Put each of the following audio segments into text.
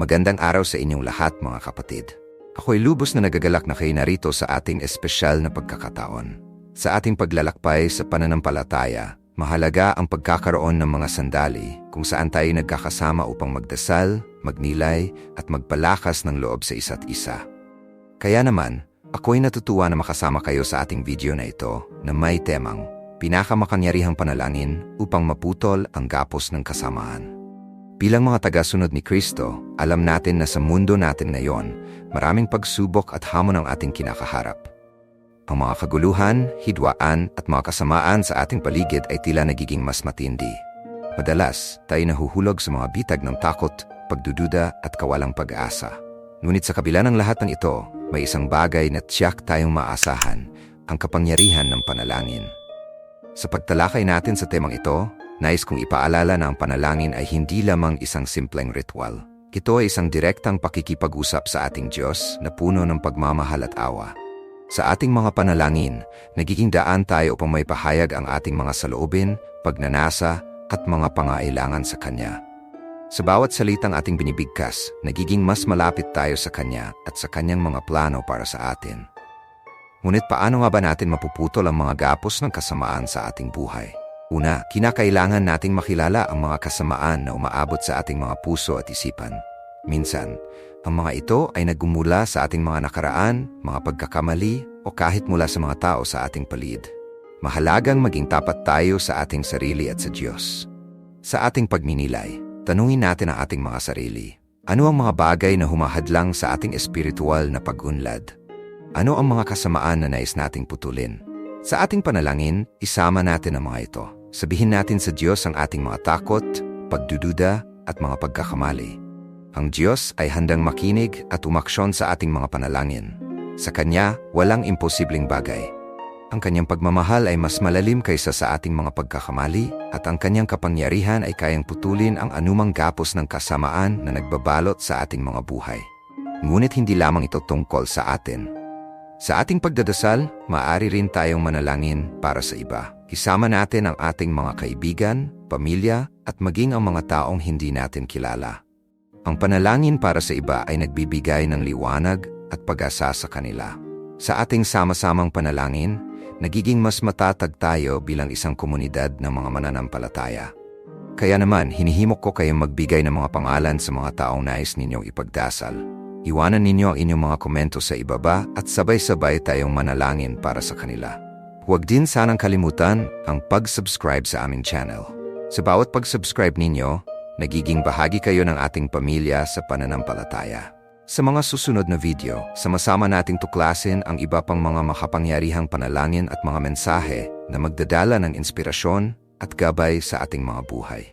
Magandang araw sa inyong lahat mga kapatid. Ako'y lubos na nagagalak na kayo narito sa ating espesyal na pagkakataon. Sa ating paglalakbay sa pananampalataya, mahalaga ang pagkakaroon ng mga sandali kung saan tayo nagkakasama upang magdasal, magnilay at magpalakas ng loob sa isa't isa. Kaya naman, ako'y natutuwa na makasama kayo sa ating video na ito na may temang pinakamakangyarihang panalangin upang maputol ang gapos ng kasamaan. Bilang mga tagasunod ni Kristo, alam natin na sa mundo natin ngayon, maraming pagsubok at hamon ang ating kinakaharap. Ang mga kaguluhan, hidwaan at mga kasamaan sa ating paligid ay tila nagiging mas matindi. Madalas, tayo nahuhulog sa mga bitag ng takot, pagdududa at kawalang pag-asa. Ngunit sa kabila ng lahat ng ito, may isang bagay na tiyak tayong maasahan, ang kapangyarihan ng panalangin. Sa pagtalakay natin sa temang ito, Nais kong ipaalala na ang panalangin ay hindi lamang isang simpleng ritual. Ito ay isang direktang pakikipag-usap sa ating Diyos na puno ng pagmamahal at awa. Sa ating mga panalangin, nagiging daan tayo upang may pahayag ang ating mga saloobin, pagnanasa at mga pangailangan sa Kanya. Sa bawat salitang ating binibigkas, nagiging mas malapit tayo sa Kanya at sa Kanyang mga plano para sa atin. Ngunit paano nga ba natin mapuputol ang mga gapos ng kasamaan sa ating buhay? Una, kinakailangan nating makilala ang mga kasamaan na umaabot sa ating mga puso at isipan. Minsan, ang mga ito ay nagumula sa ating mga nakaraan, mga pagkakamali, o kahit mula sa mga tao sa ating palid. Mahalagang maging tapat tayo sa ating sarili at sa Diyos. Sa ating pagminilay, tanungin natin ang ating mga sarili. Ano ang mga bagay na humahadlang sa ating espiritual na pagunlad? Ano ang mga kasamaan na nais nating putulin? Sa ating panalangin, isama natin ang mga ito. Sabihin natin sa Diyos ang ating mga takot, pagdududa at mga pagkakamali. Ang Diyos ay handang makinig at umaksyon sa ating mga panalangin. Sa Kanya, walang imposibleng bagay. Ang Kanyang pagmamahal ay mas malalim kaysa sa ating mga pagkakamali at ang Kanyang kapangyarihan ay kayang putulin ang anumang gapos ng kasamaan na nagbabalot sa ating mga buhay. Ngunit hindi lamang ito tungkol sa atin. Sa ating pagdadasal, maaari rin tayong manalangin para sa iba. Isama natin ang ating mga kaibigan, pamilya at maging ang mga taong hindi natin kilala. Ang panalangin para sa iba ay nagbibigay ng liwanag at pag-asa sa kanila. Sa ating sama-samang panalangin, nagiging mas matatag tayo bilang isang komunidad ng mga mananampalataya. Kaya naman, hinihimok ko kayong magbigay ng mga pangalan sa mga taong nais ninyong ipagdasal. Iwanan ninyo ang inyong mga komento sa ibaba at sabay-sabay tayong manalangin para sa kanila. Huwag din sanang kalimutan ang pag-subscribe sa aming channel. Sa bawat pag-subscribe ninyo, nagiging bahagi kayo ng ating pamilya sa pananampalataya. Sa mga susunod na video, sama-sama nating tuklasin ang iba pang mga makapangyarihang panalangin at mga mensahe na magdadala ng inspirasyon at gabay sa ating mga buhay.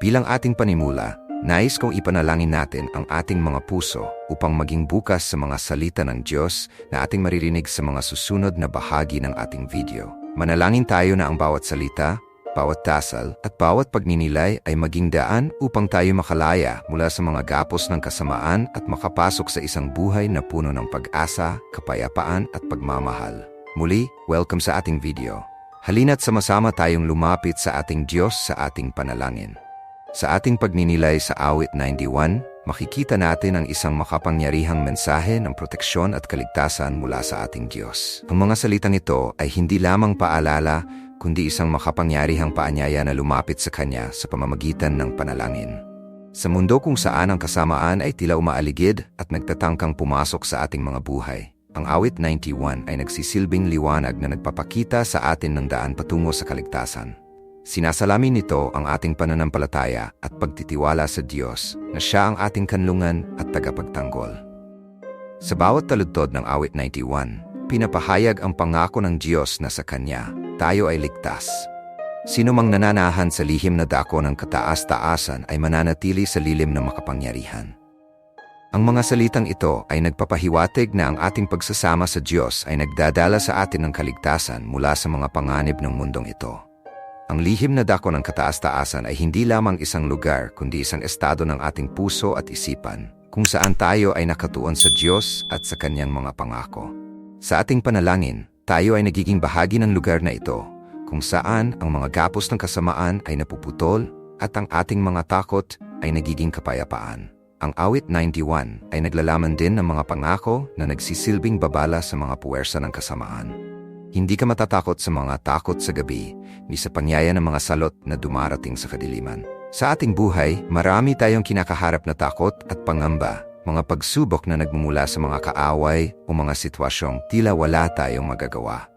Bilang ating panimula, Nais kong ipanalangin natin ang ating mga puso upang maging bukas sa mga salita ng Diyos na ating maririnig sa mga susunod na bahagi ng ating video. Manalangin tayo na ang bawat salita, bawat tasal at bawat pagninilay ay maging daan upang tayo makalaya mula sa mga gapos ng kasamaan at makapasok sa isang buhay na puno ng pag-asa, kapayapaan at pagmamahal. Muli, welcome sa ating video. Halina't sama-sama tayong lumapit sa ating Diyos sa ating panalangin. Sa ating pagninilay sa awit 91, makikita natin ang isang makapangyarihang mensahe ng proteksyon at kaligtasan mula sa ating Diyos. Ang mga salitang ito ay hindi lamang paalala, kundi isang makapangyarihang paanyaya na lumapit sa Kanya sa pamamagitan ng panalangin. Sa mundo kung saan ang kasamaan ay tila umaaligid at nagtatangkang pumasok sa ating mga buhay, ang awit 91 ay nagsisilbing liwanag na nagpapakita sa atin ng daan patungo sa kaligtasan. Sinasalamin nito ang ating pananampalataya at pagtitiwala sa Diyos na Siya ang ating kanlungan at tagapagtanggol. Sa bawat taludtod ng awit 91, pinapahayag ang pangako ng Diyos na sa Kanya, tayo ay ligtas. Sino mang nananahan sa lihim na dako ng kataas-taasan ay mananatili sa lilim ng makapangyarihan. Ang mga salitang ito ay nagpapahiwatig na ang ating pagsasama sa Diyos ay nagdadala sa atin ng kaligtasan mula sa mga panganib ng mundong ito. Ang lihim na dako ng kataas-taasan ay hindi lamang isang lugar kundi isang estado ng ating puso at isipan kung saan tayo ay nakatuon sa Diyos at sa Kanyang mga pangako. Sa ating panalangin, tayo ay nagiging bahagi ng lugar na ito kung saan ang mga gapos ng kasamaan ay napuputol at ang ating mga takot ay nagiging kapayapaan. ang awit 91 ay naglalaman din ng mga pangako na nagsisilbing babala sa mga puwersa ng kasamaan. Hindi ka matatakot sa mga takot sa gabi, ni sa pangyaya ng mga salot na dumarating sa kadiliman. Sa ating buhay, marami tayong kinakaharap na takot at pangamba, mga pagsubok na nagmumula sa mga kaaway o mga sitwasyong tila wala tayong magagawa.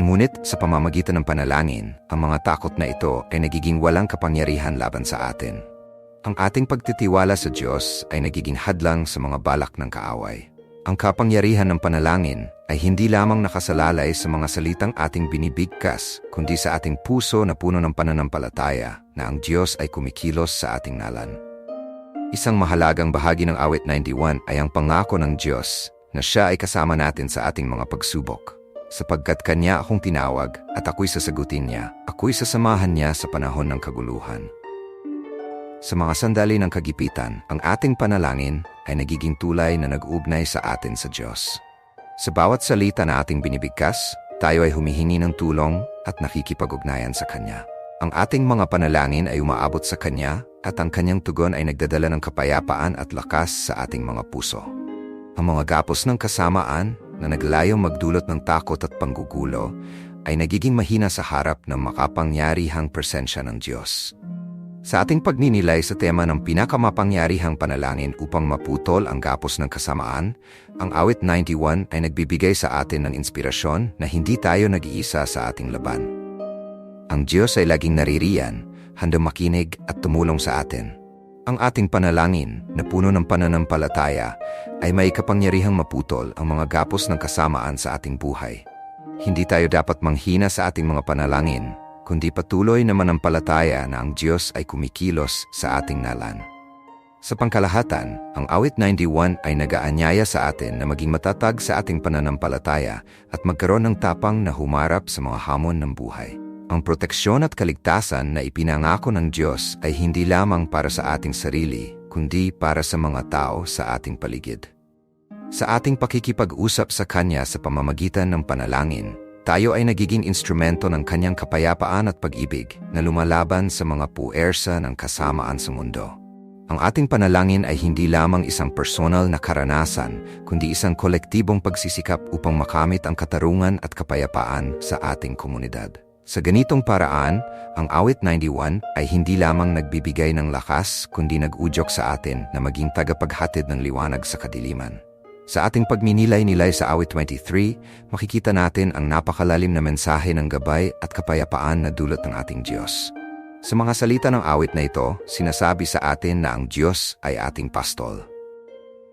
Ngunit sa pamamagitan ng panalangin, ang mga takot na ito ay nagiging walang kapangyarihan laban sa atin. Ang ating pagtitiwala sa Diyos ay nagiging hadlang sa mga balak ng kaaway. Ang kapangyarihan ng panalangin ay hindi lamang nakasalalay sa mga salitang ating binibigkas, kundi sa ating puso na puno ng pananampalataya na ang Diyos ay kumikilos sa ating nalan. Isang mahalagang bahagi ng awit 91 ay ang pangako ng Diyos na siya ay kasama natin sa ating mga pagsubok. Sapagkat Kanya akong tinawag at ako'y sasagutin niya, ako'y sasamahan niya sa panahon ng kaguluhan. Sa mga sandali ng kagipitan, ang ating panalangin ay nagiging tulay na nag-ugnay sa atin sa Diyos. Sa bawat salita na ating binibigkas, tayo ay humihingi ng tulong at nakikipag-ugnayan sa Kanya. Ang ating mga panalangin ay umaabot sa Kanya at ang Kanyang tugon ay nagdadala ng kapayapaan at lakas sa ating mga puso. Ang mga gapos ng kasamaan na naglayong magdulot ng takot at panggugulo ay nagiging mahina sa harap ng makapangyarihang presensya ng Diyos. Sa ating pagninilay sa tema ng pinakamapangyarihang panalangin upang maputol ang gapos ng kasamaan, ang awit 91 ay nagbibigay sa atin ng inspirasyon na hindi tayo nag-iisa sa ating laban. Ang Diyos ay laging naririyan, handang makinig at tumulong sa atin. Ang ating panalangin na puno ng pananampalataya ay may kapangyarihang maputol ang mga gapos ng kasamaan sa ating buhay. Hindi tayo dapat manghina sa ating mga panalangin kundi patuloy na manampalataya na ang Diyos ay kumikilos sa ating nalan. Sa pangkalahatan, ang awit 91 ay nagaanyaya sa atin na maging matatag sa ating pananampalataya at magkaroon ng tapang na humarap sa mga hamon ng buhay. Ang proteksyon at kaligtasan na ipinangako ng Diyos ay hindi lamang para sa ating sarili, kundi para sa mga tao sa ating paligid. Sa ating pakikipag-usap sa Kanya sa pamamagitan ng panalangin, tayo ay nagiging instrumento ng kanyang kapayapaan at pag-ibig na lumalaban sa mga puwersa ng kasamaan sa mundo. Ang ating panalangin ay hindi lamang isang personal na karanasan, kundi isang kolektibong pagsisikap upang makamit ang katarungan at kapayapaan sa ating komunidad. Sa ganitong paraan, ang awit 91 ay hindi lamang nagbibigay ng lakas kundi nag-udyok sa atin na maging tagapaghatid ng liwanag sa kadiliman. Sa ating pagminilay-nilay sa awit 23, makikita natin ang napakalalim na mensahe ng gabay at kapayapaan na dulot ng ating Diyos. Sa mga salita ng awit na ito, sinasabi sa atin na ang Diyos ay ating pastol.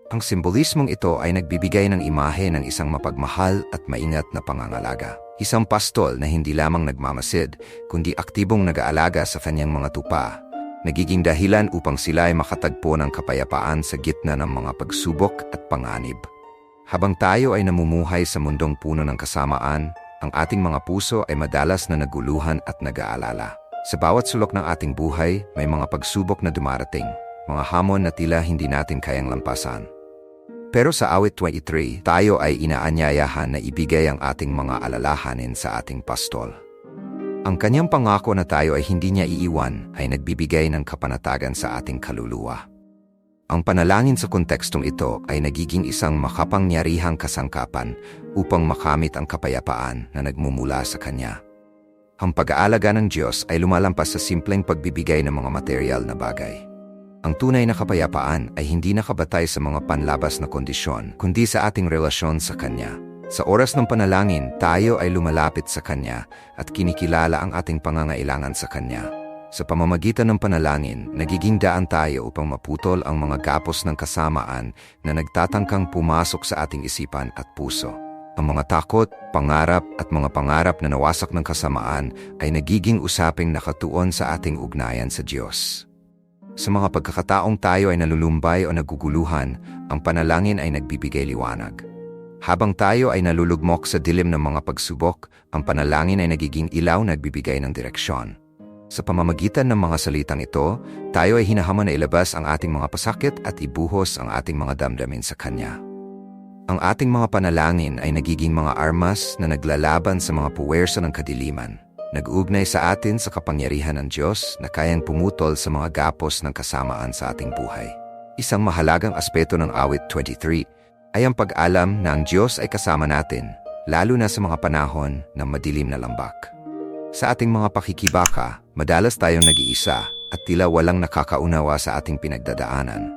Ang simbolismong ito ay nagbibigay ng imahe ng isang mapagmahal at maingat na pangangalaga. Isang pastol na hindi lamang nagmamasid, kundi aktibong nag-aalaga sa kanyang mga tupa nagiging dahilan upang sila ay makatagpo ng kapayapaan sa gitna ng mga pagsubok at panganib. Habang tayo ay namumuhay sa mundong puno ng kasamaan, ang ating mga puso ay madalas na naguluhan at nag-aalala. Sa bawat sulok ng ating buhay, may mga pagsubok na dumarating, mga hamon na tila hindi natin kayang lampasan. Pero sa awit 23, tayo ay inaanyayahan na ibigay ang ating mga alalahanin sa ating pastol. Ang kanyang pangako na tayo ay hindi niya iiwan ay nagbibigay ng kapanatagan sa ating kaluluwa. Ang panalangin sa kontekstong ito ay nagiging isang makapangyarihang kasangkapan upang makamit ang kapayapaan na nagmumula sa Kanya. Ang pag-aalaga ng Diyos ay lumalampas sa simpleng pagbibigay ng mga material na bagay. Ang tunay na kapayapaan ay hindi nakabatay sa mga panlabas na kondisyon, kundi sa ating relasyon sa Kanya. Sa oras ng panalangin, tayo ay lumalapit sa Kanya at kinikilala ang ating pangangailangan sa Kanya. Sa pamamagitan ng panalangin, nagiging daan tayo upang maputol ang mga gapos ng kasamaan na nagtatangkang pumasok sa ating isipan at puso. Ang mga takot, pangarap at mga pangarap na nawasak ng kasamaan ay nagiging usaping nakatuon sa ating ugnayan sa Diyos. Sa mga pagkakataong tayo ay nalulumbay o naguguluhan, ang panalangin ay nagbibigay liwanag. Habang tayo ay nalulugmok sa dilim ng mga pagsubok, ang panalangin ay nagiging ilaw na nagbibigay ng direksyon. Sa pamamagitan ng mga salitang ito, tayo ay hinahaman na ilabas ang ating mga pasakit at ibuhos ang ating mga damdamin sa Kanya. Ang ating mga panalangin ay nagiging mga armas na naglalaban sa mga puwersa ng kadiliman, nag-ugnay sa atin sa kapangyarihan ng Diyos na kayang pumutol sa mga gapos ng kasamaan sa ating buhay. Isang mahalagang aspeto ng awit 23 ay ang pag-alam na ang Diyos ay kasama natin, lalo na sa mga panahon ng madilim na lambak. Sa ating mga pakikibaka, madalas tayong nag-iisa at tila walang nakakaunawa sa ating pinagdadaanan.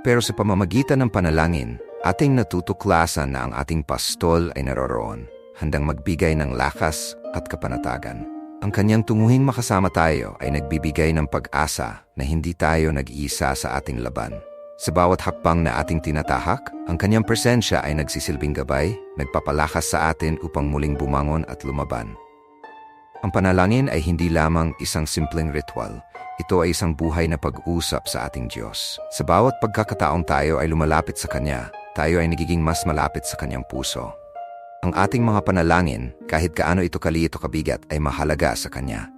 Pero sa pamamagitan ng panalangin, ating natutuklasan na ang ating pastol ay naroroon, handang magbigay ng lakas at kapanatagan. Ang kanyang tunguhin makasama tayo ay nagbibigay ng pag-asa na hindi tayo nag-iisa sa ating laban. Sa bawat hakbang na ating tinatahak, ang kanyang presensya ay nagsisilbing gabay, nagpapalakas sa atin upang muling bumangon at lumaban. Ang panalangin ay hindi lamang isang simpleng ritual. Ito ay isang buhay na pag-usap sa ating Diyos. Sa bawat pagkakataong tayo ay lumalapit sa Kanya, tayo ay nagiging mas malapit sa Kanyang puso. Ang ating mga panalangin, kahit kaano ito kaliit o kabigat, ay mahalaga sa Kanya.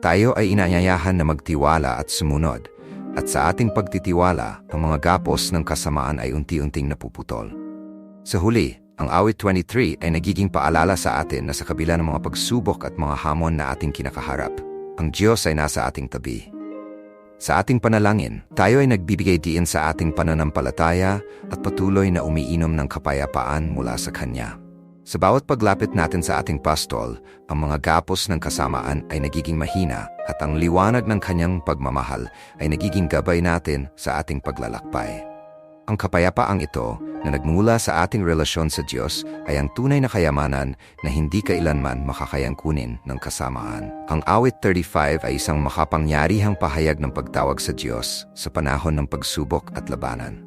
Tayo ay inaanyayahan na magtiwala at sumunod, at sa ating pagtitiwala, ang mga gapos ng kasamaan ay unti-unting napuputol. Sa huli, ang awit 23 ay nagiging paalala sa atin na sa kabila ng mga pagsubok at mga hamon na ating kinakaharap, ang Diyos ay nasa ating tabi. Sa ating panalangin, tayo ay nagbibigay diin sa ating pananampalataya at patuloy na umiinom ng kapayapaan mula sa Kanya. Sa bawat paglapit natin sa ating pastol, ang mga gapos ng kasamaan ay nagiging mahina at ang liwanag ng kanyang pagmamahal ay nagiging gabay natin sa ating paglalakbay. Ang kapayapaang ito na nagmula sa ating relasyon sa Diyos ay ang tunay na kayamanan na hindi kailanman makakayang kunin ng kasamaan. Ang awit 35 ay isang makapangyarihang pahayag ng pagtawag sa Diyos sa panahon ng pagsubok at labanan.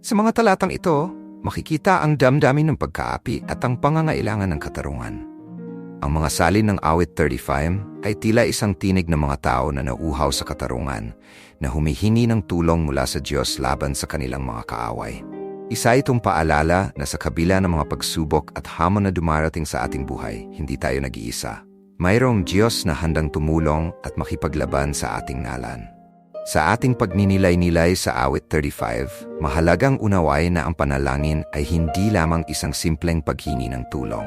Sa mga talatang ito, makikita ang damdamin ng pagkaapi at ang pangangailangan ng katarungan. Ang mga salin ng awit 35 ay tila isang tinig ng mga tao na nauuhaw sa katarungan, na humihingi ng tulong mula sa Diyos laban sa kanilang mga kaaway. Isa itong paalala na sa kabila ng mga pagsubok at hamon na dumarating sa ating buhay, hindi tayo nag-iisa. Mayroong Diyos na handang tumulong at makipaglaban sa ating ngalan. Sa ating pagninilay-nilay sa awit 35, mahalagang unaway na ang panalangin ay hindi lamang isang simpleng paghingi ng tulong.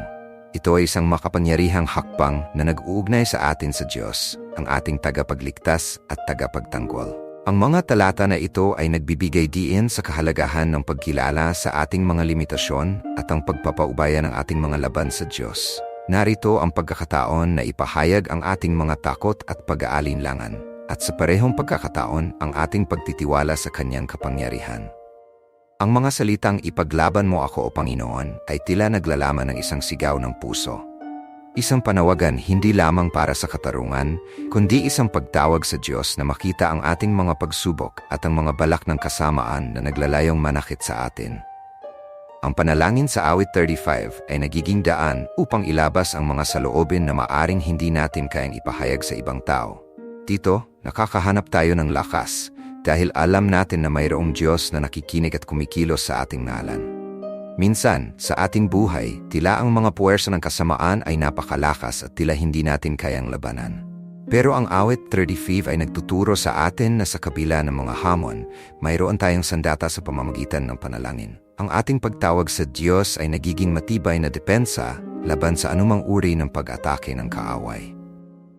Ito ay isang makapangyarihang hakbang na nag-uugnay sa atin sa Diyos, ang ating tagapagligtas at tagapagtanggol. Ang mga talata na ito ay nagbibigay diin sa kahalagahan ng pagkilala sa ating mga limitasyon at ang pagpapaubaya ng ating mga laban sa Diyos. Narito ang pagkakataon na ipahayag ang ating mga takot at pag-aalinlangan at sa parehong pagkakataon ang ating pagtitiwala sa kanyang kapangyarihan. Ang mga salitang ipaglaban mo ako o Panginoon ay tila naglalaman ng isang sigaw ng puso. Isang panawagan hindi lamang para sa katarungan, kundi isang pagtawag sa Diyos na makita ang ating mga pagsubok at ang mga balak ng kasamaan na naglalayong manakit sa atin. Ang panalangin sa awit 35 ay nagiging daan upang ilabas ang mga saloobin na maaring hindi natin kayang ipahayag sa ibang tao. Dito, nakakahanap tayo ng lakas dahil alam natin na mayroong Diyos na nakikinig at kumikilos sa ating ngalan. Minsan, sa ating buhay, tila ang mga puwersa ng kasamaan ay napakalakas at tila hindi natin kayang labanan. Pero ang awit 35 ay nagtuturo sa atin na sa kabila ng mga hamon, mayroon tayong sandata sa pamamagitan ng panalangin. Ang ating pagtawag sa Diyos ay nagiging matibay na depensa laban sa anumang uri ng pag-atake ng kaaway.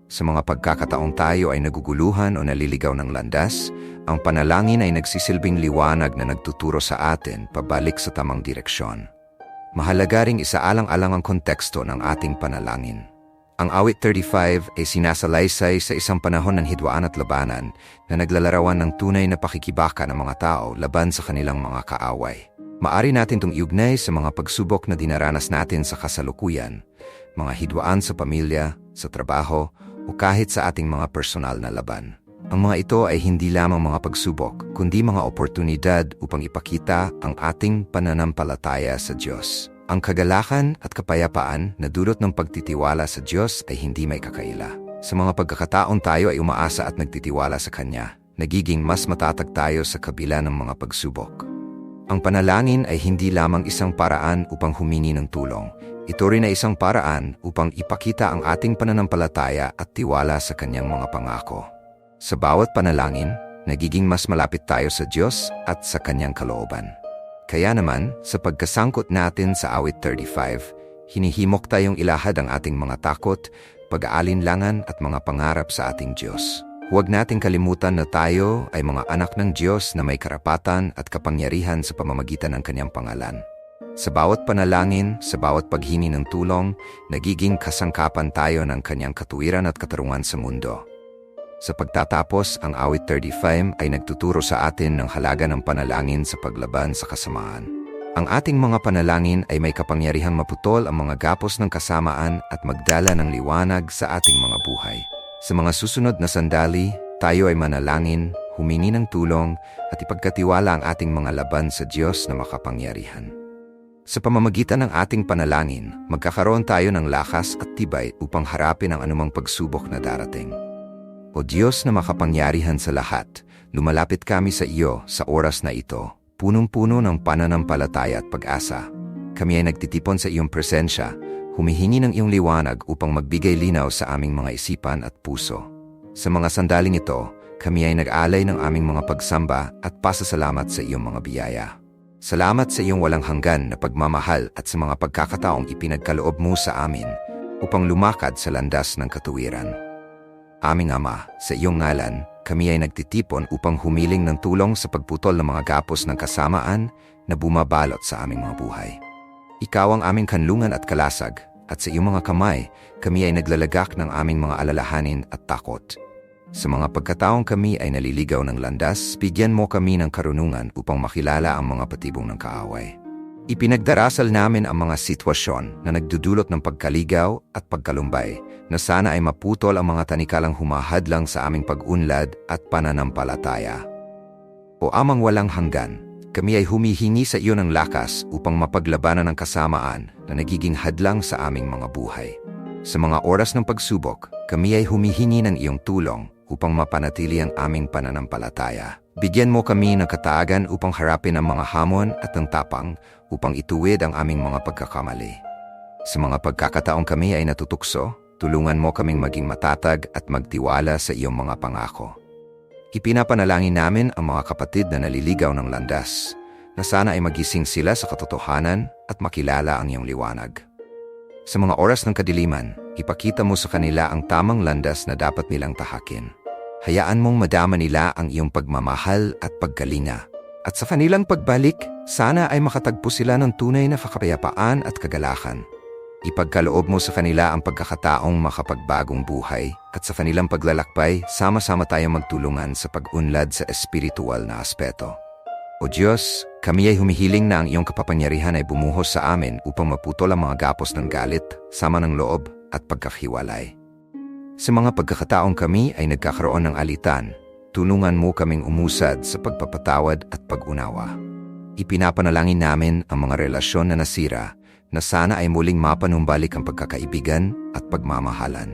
Sa mga pagkakataong tayo ay naguguluhan o naliligaw ng landas, ang panalangin ay nagsisilbing liwanag na nagtuturo sa atin pabalik sa tamang direksyon. Mahalaga ring isaalang-alang ang konteksto ng ating panalangin. Ang awit 35 ay sinasalaysay sa isang panahon ng hidwaan at labanan na naglalarawan ng tunay na pakikibaka ng mga tao laban sa kanilang mga kaaway. Maari natin itong iugnay sa mga pagsubok na dinaranas natin sa kasalukuyan, mga hidwaan sa pamilya, sa trabaho, o kahit sa ating mga personal na laban. Ang mga ito ay hindi lamang mga pagsubok, kundi mga oportunidad upang ipakita ang ating pananampalataya sa Diyos. Ang kagalakan at kapayapaan na dulot ng pagtitiwala sa Diyos ay hindi may kakaila. Sa mga pagkakataon tayo ay umaasa at nagtitiwala sa Kanya, nagiging mas matatag tayo sa kabila ng mga pagsubok. Ang panalangin ay hindi lamang isang paraan upang humingi ng tulong, ito rin ay isang paraan upang ipakita ang ating pananampalataya at tiwala sa kanyang mga pangako. Sa bawat panalangin, nagiging mas malapit tayo sa Diyos at sa kanyang kalooban. Kaya naman, sa pagkasangkot natin sa awit 35, hinihimok tayong ilahad ang ating mga takot, pag-aalinlangan at mga pangarap sa ating Diyos. Huwag nating kalimutan na tayo ay mga anak ng Diyos na may karapatan at kapangyarihan sa pamamagitan ng kanyang pangalan. Sa bawat panalangin, sa bawat paghini ng tulong, nagiging kasangkapan tayo ng kanyang katuwiran at katarungan sa mundo. Sa pagtatapos, ang awit 35 ay nagtuturo sa atin ng halaga ng panalangin sa paglaban sa kasamaan. Ang ating mga panalangin ay may kapangyarihang maputol ang mga gapos ng kasamaan at magdala ng liwanag sa ating mga buhay. Sa mga susunod na sandali, tayo ay manalangin, humingi ng tulong at ipagkatiwala ang ating mga laban sa Diyos na makapangyarihan. Sa pamamagitan ng ating panalangin, magkakaroon tayo ng lakas at tibay upang harapin ang anumang pagsubok na darating. O Diyos na makapangyarihan sa lahat, lumalapit kami sa iyo sa oras na ito, punong-puno ng pananampalataya at pag-asa. Kami ay nagtitipon sa iyong presensya humihingi ng iyong liwanag upang magbigay linaw sa aming mga isipan at puso. Sa mga sandaling ito, kami ay nag-alay ng aming mga pagsamba at pasasalamat sa iyong mga biyaya. Salamat sa iyong walang hanggan na pagmamahal at sa mga pagkakataong ipinagkaloob mo sa amin upang lumakad sa landas ng katuwiran. Aming Ama, sa iyong ngalan, kami ay nagtitipon upang humiling ng tulong sa pagputol ng mga gapos ng kasamaan na bumabalot sa aming mga buhay. Ikaw ang aming kanlungan at kalasag, at sa iyong mga kamay, kami ay naglalagak ng aming mga alalahanin at takot. Sa mga pagkataong kami ay naliligaw ng landas, bigyan mo kami ng karunungan upang makilala ang mga patibong ng kaaway. Ipinagdarasal namin ang mga sitwasyon na nagdudulot ng pagkaligaw at pagkalumbay na sana ay maputol ang mga tanikalang humahadlang sa aming pag-unlad at pananampalataya. O amang walang hanggan, kami ay humihingi sa iyo ng lakas upang mapaglabanan ang kasamaan na nagiging hadlang sa aming mga buhay. Sa mga oras ng pagsubok, kami ay humihingi ng iyong tulong upang mapanatili ang aming pananampalataya. Bigyan mo kami ng kataagan upang harapin ang mga hamon at ang tapang upang ituwid ang aming mga pagkakamali. Sa mga pagkakataong kami ay natutukso, tulungan mo kaming maging matatag at magtiwala sa iyong mga pangako. Ipinapanalangin namin ang mga kapatid na naliligaw ng landas, na sana ay magising sila sa katotohanan at makilala ang iyong liwanag. Sa mga oras ng kadiliman, ipakita mo sa kanila ang tamang landas na dapat nilang tahakin. Hayaan mong madama nila ang iyong pagmamahal at pagkalinga. At sa kanilang pagbalik, sana ay makatagpo sila ng tunay na kakapayapaan at kagalakan. Ipagkaloob mo sa kanila ang pagkakataong makapagbagong buhay at sa kanilang paglalakbay, sama-sama tayong magtulungan sa pag-unlad sa espiritual na aspeto. O Diyos, kami ay humihiling na ang iyong kapapangyarihan ay bumuhos sa amin upang maputol ang mga gapos ng galit, sama ng loob at pagkakiwalay. Sa mga pagkakataong kami ay nagkakaroon ng alitan, tulungan mo kaming umusad sa pagpapatawad at pag-unawa. Ipinapanalangin namin ang mga relasyon na nasira na sana ay muling mapanumbalik ang pagkakaibigan at pagmamahalan.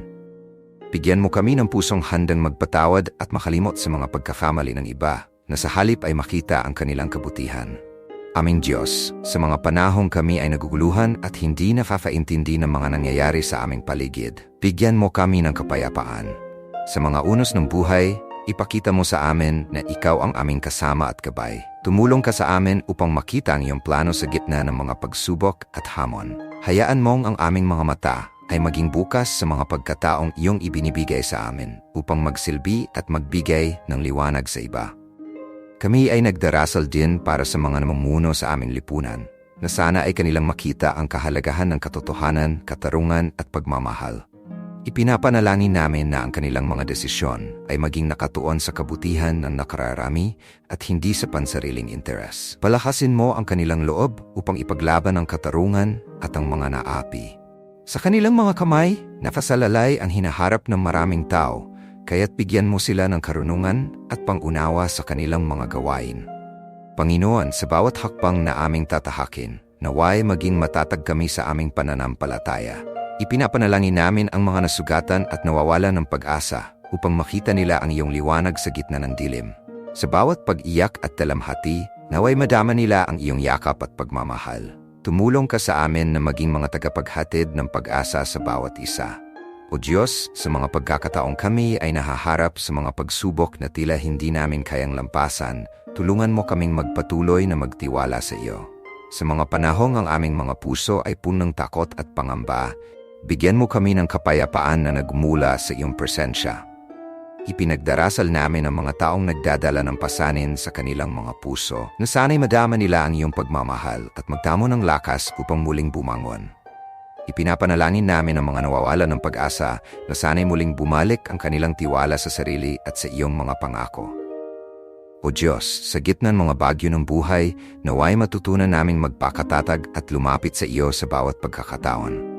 Bigyan mo kami ng pusong handang magpatawad at makalimot sa mga pagkakamali ng iba na sa halip ay makita ang kanilang kabutihan. Aming Diyos, sa mga panahong kami ay naguguluhan at hindi nakakaintindi ng mga nangyayari sa aming paligid, bigyan mo kami ng kapayapaan. Sa mga unos ng buhay, ipakita mo sa amin na ikaw ang aming kasama at gabay. Tumulong ka sa amin upang makita ang iyong plano sa gitna ng mga pagsubok at hamon. Hayaan mong ang aming mga mata ay maging bukas sa mga pagkataong iyong ibinibigay sa amin upang magsilbi at magbigay ng liwanag sa iba. Kami ay nagdarasal din para sa mga namumuno sa aming lipunan na sana ay kanilang makita ang kahalagahan ng katotohanan, katarungan at pagmamahal. Ipinapanalangin namin na ang kanilang mga desisyon ay maging nakatuon sa kabutihan ng nakararami at hindi sa pansariling interes. Palakasin mo ang kanilang loob upang ipaglaban ang katarungan at ang mga naapi. Sa kanilang mga kamay, nakasalalay ang hinaharap ng maraming tao, kaya't bigyan mo sila ng karunungan at pangunawa sa kanilang mga gawain. Panginoon, sa bawat hakbang na aming tatahakin, naway maging matatag kami sa aming pananampalataya Ipinapanalangin namin ang mga nasugatan at nawawala ng pag-asa upang makita nila ang iyong liwanag sa gitna ng dilim. Sa bawat pag-iyak at talamhati, naway madama nila ang iyong yakap at pagmamahal. Tumulong ka sa amin na maging mga tagapaghatid ng pag-asa sa bawat isa. O Diyos, sa mga pagkakataong kami ay nahaharap sa mga pagsubok na tila hindi namin kayang lampasan, tulungan mo kaming magpatuloy na magtiwala sa iyo. Sa mga panahong ang aming mga puso ay punong takot at pangamba, Bigyan mo kami ng kapayapaan na nagmula sa iyong presensya. Ipinagdarasal namin ang mga taong nagdadala ng pasanin sa kanilang mga puso na sana'y madama nila ang iyong pagmamahal at magtamo ng lakas upang muling bumangon. Ipinapanalangin namin ang mga nawawala ng pag-asa na sana'y muling bumalik ang kanilang tiwala sa sarili at sa iyong mga pangako. O Diyos, sa gitna ng mga bagyo ng buhay, naway matutunan naming magpakatatag at lumapit sa iyo sa bawat pagkakataon.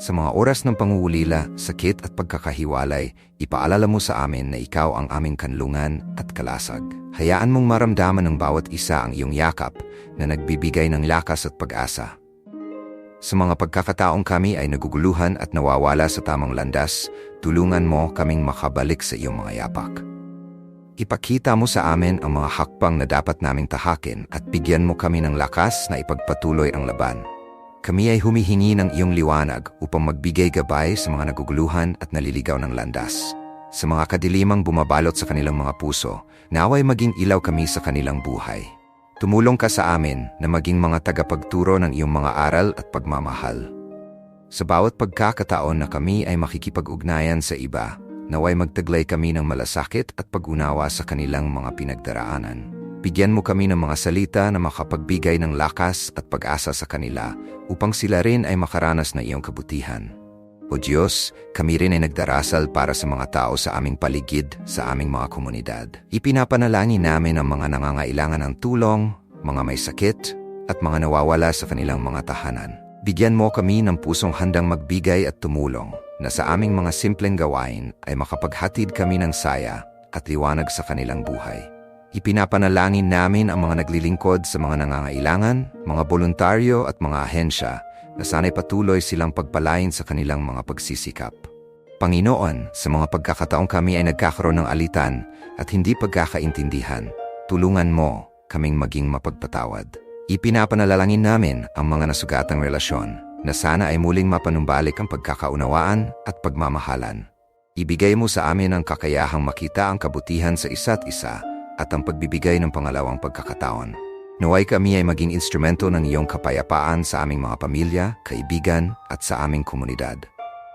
Sa mga oras ng pangungulila, sakit at pagkakahiwalay, ipaalala mo sa amin na ikaw ang aming kanlungan at kalasag. Hayaan mong maramdaman ng bawat isa ang iyong yakap na nagbibigay ng lakas at pag-asa. Sa mga pagkakataong kami ay naguguluhan at nawawala sa tamang landas, tulungan mo kaming makabalik sa iyong mga yapak. Ipakita mo sa amin ang mga hakbang na dapat naming tahakin at bigyan mo kami ng lakas na ipagpatuloy ang laban. Kami ay humihingi ng iyong liwanag upang magbigay gabay sa mga naguguluhan at naliligaw ng landas. Sa mga kadilimang bumabalot sa kanilang mga puso, naway maging ilaw kami sa kanilang buhay. Tumulong ka sa amin na maging mga tagapagturo ng iyong mga aral at pagmamahal. Sa bawat pagkakataon na kami ay makikipag-ugnayan sa iba, naway magtaglay kami ng malasakit at pag-unawa sa kanilang mga pinagdaraanan. Bigyan mo kami ng mga salita na makapagbigay ng lakas at pag-asa sa kanila upang sila rin ay makaranas na iyong kabutihan. O Diyos, kami rin ay nagdarasal para sa mga tao sa aming paligid, sa aming mga komunidad. Ipinapanalangin namin ang mga nangangailangan ng tulong, mga may sakit, at mga nawawala sa kanilang mga tahanan. Bigyan mo kami ng pusong handang magbigay at tumulong na sa aming mga simpleng gawain ay makapaghatid kami ng saya at liwanag sa kanilang buhay. Ipinapanalangin namin ang mga naglilingkod sa mga nangangailangan, mga voluntaryo at mga ahensya na sana'y patuloy silang pagpalain sa kanilang mga pagsisikap. Panginoon, sa mga pagkakataong kami ay nagkakaroon ng alitan at hindi pagkakaintindihan, tulungan mo kaming maging mapagpatawad. Ipinapanalangin namin ang mga nasugatang relasyon na sana ay muling mapanumbalik ang pagkakaunawaan at pagmamahalan. Ibigay mo sa amin ang kakayahang makita ang kabutihan sa isa't isa at ang pagbibigay ng pangalawang pagkakataon. Naway kami ay maging instrumento ng iyong kapayapaan sa aming mga pamilya, kaibigan at sa aming komunidad.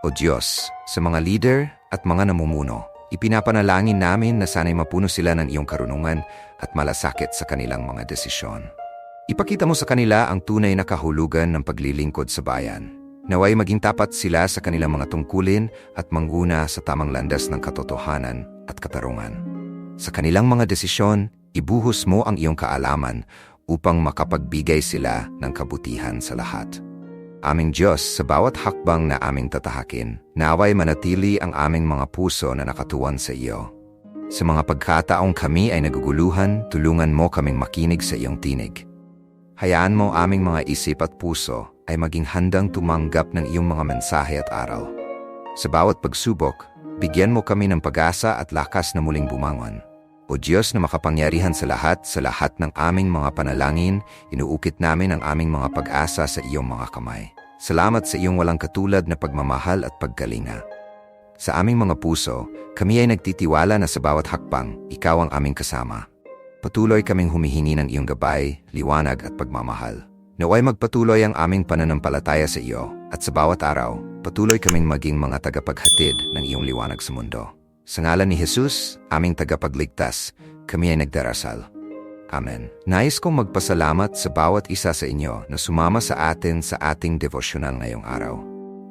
O Diyos, sa mga leader at mga namumuno, ipinapanalangin namin na sana'y mapuno sila ng iyong karunungan at malasakit sa kanilang mga desisyon. Ipakita mo sa kanila ang tunay na kahulugan ng paglilingkod sa bayan. Naway maging tapat sila sa kanilang mga tungkulin at mangguna sa tamang landas ng katotohanan at katarungan. Sa kanilang mga desisyon, ibuhos mo ang iyong kaalaman upang makapagbigay sila ng kabutihan sa lahat. Aming Diyos, sa bawat hakbang na aming tatahakin, naway manatili ang aming mga puso na nakatuwan sa iyo. Sa mga pagkataong kami ay naguguluhan, tulungan mo kaming makinig sa iyong tinig. Hayaan mo aming mga isip at puso ay maging handang tumanggap ng iyong mga mensahe at aral. Sa bawat pagsubok, bigyan mo kami ng pag-asa at lakas na muling bumangon. O Diyos na makapangyarihan sa lahat, sa lahat ng aming mga panalangin, inuukit namin ang aming mga pag-asa sa iyong mga kamay. Salamat sa iyong walang katulad na pagmamahal at paggalinga. Sa aming mga puso, kami ay nagtitiwala na sa bawat hakbang, ikaw ang aming kasama. Patuloy kaming humihingi ng iyong gabay, liwanag at pagmamahal. Naway magpatuloy ang aming pananampalataya sa iyo at sa bawat araw, patuloy kaming maging mga tagapaghatid ng iyong liwanag sa mundo. Sa ngalan ni Jesus, aming tagapagligtas, kami ay nagdarasal. Amen. Nais kong magpasalamat sa bawat isa sa inyo na sumama sa atin sa ating devosyonal ngayong araw.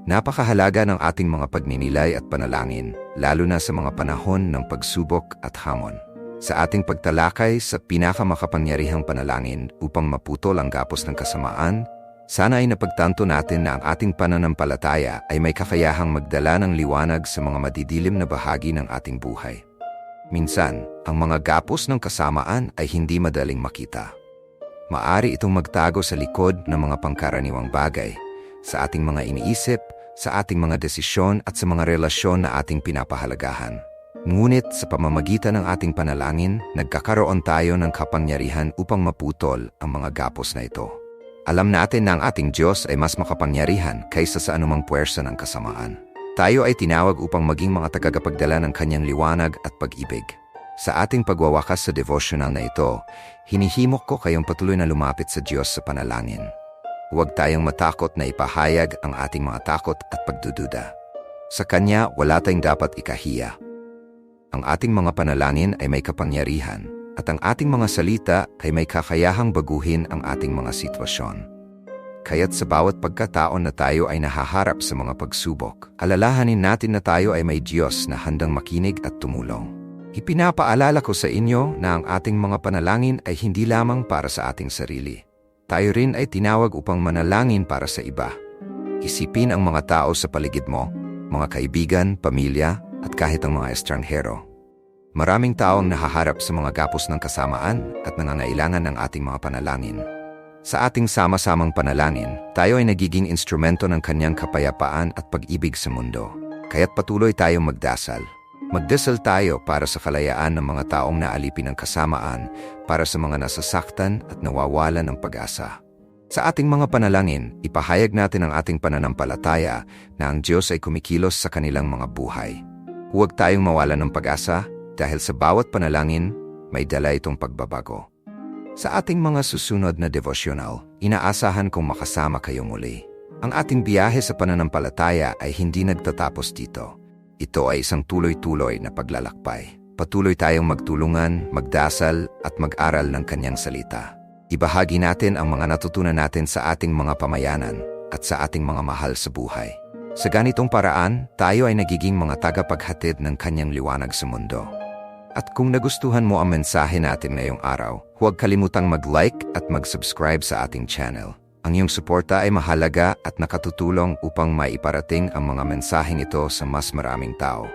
Napakahalaga ng ating mga pagninilay at panalangin, lalo na sa mga panahon ng pagsubok at hamon. Sa ating pagtalakay sa pinakamakapangyarihang panalangin upang maputol ang gapos ng kasamaan, sana ay napagtanto natin na ang ating pananampalataya ay may kakayahang magdala ng liwanag sa mga madidilim na bahagi ng ating buhay. Minsan, ang mga gapos ng kasamaan ay hindi madaling makita. Maari itong magtago sa likod ng mga pangkaraniwang bagay, sa ating mga iniisip, sa ating mga desisyon at sa mga relasyon na ating pinapahalagahan. Ngunit sa pamamagitan ng ating panalangin, nagkakaroon tayo ng kapangyarihan upang maputol ang mga gapos na ito. Alam natin na ang ating Diyos ay mas makapangyarihan kaysa sa anumang puwersa ng kasamaan. Tayo ay tinawag upang maging mga tagagapagdala ng kanyang liwanag at pag-ibig. Sa ating pagwawakas sa devotional na ito, hinihimok ko kayong patuloy na lumapit sa Diyos sa panalangin. Huwag tayong matakot na ipahayag ang ating mga takot at pagdududa. Sa Kanya, wala tayong dapat ikahiya. Ang ating mga panalangin ay may kapangyarihan at ang ating mga salita ay may kakayahang baguhin ang ating mga sitwasyon. Kaya't sa bawat pagkataon na tayo ay nahaharap sa mga pagsubok, alalahanin natin na tayo ay may Diyos na handang makinig at tumulong. Ipinapaalala ko sa inyo na ang ating mga panalangin ay hindi lamang para sa ating sarili. Tayo rin ay tinawag upang manalangin para sa iba. Isipin ang mga tao sa paligid mo, mga kaibigan, pamilya, at kahit ang mga estranghero. Maraming taong nahaharap sa mga gapos ng kasamaan at nangangailangan ng ating mga panalangin. Sa ating sama-samang panalangin, tayo ay nagiging instrumento ng kanyang kapayapaan at pag-ibig sa mundo. Kaya't patuloy tayong magdasal. Magdasal tayo para sa kalayaan ng mga taong naalipin ng kasamaan, para sa mga nasasaktan at nawawalan ng pag-asa. Sa ating mga panalangin, ipahayag natin ang ating pananampalataya na ang Diyos ay kumikilos sa kanilang mga buhay. Huwag tayong mawalan ng pag-asa dahil sa bawat panalangin, may dala itong pagbabago. Sa ating mga susunod na devosyonal, inaasahan kong makasama kayo muli. Ang ating biyahe sa pananampalataya ay hindi nagtatapos dito. Ito ay isang tuloy-tuloy na paglalakbay. Patuloy tayong magtulungan, magdasal at mag-aral ng kanyang salita. Ibahagi natin ang mga natutunan natin sa ating mga pamayanan at sa ating mga mahal sa buhay. Sa ganitong paraan, tayo ay nagiging mga tagapaghatid ng kanyang liwanag sa mundo. At kung nagustuhan mo ang mensahe natin ngayong araw, huwag kalimutang mag-like at mag-subscribe sa ating channel. Ang iyong suporta ay mahalaga at nakatutulong upang maiparating ang mga mensaheng ito sa mas maraming tao.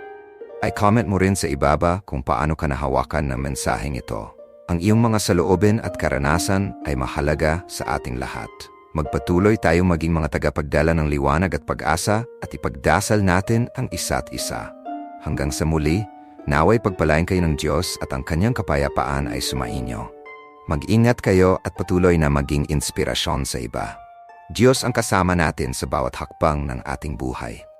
Ay comment mo rin sa ibaba kung paano ka nahawakan ng mensaheng ito. Ang iyong mga saloobin at karanasan ay mahalaga sa ating lahat. Magpatuloy tayong maging mga tagapagdala ng liwanag at pag-asa at ipagdasal natin ang isa't isa. Hanggang sa muli, Naway pagpalain kayo ng Diyos at ang kanyang kapayapaan ay sumainyo. Mag-ingat kayo at patuloy na maging inspirasyon sa iba. Diyos ang kasama natin sa bawat hakbang ng ating buhay.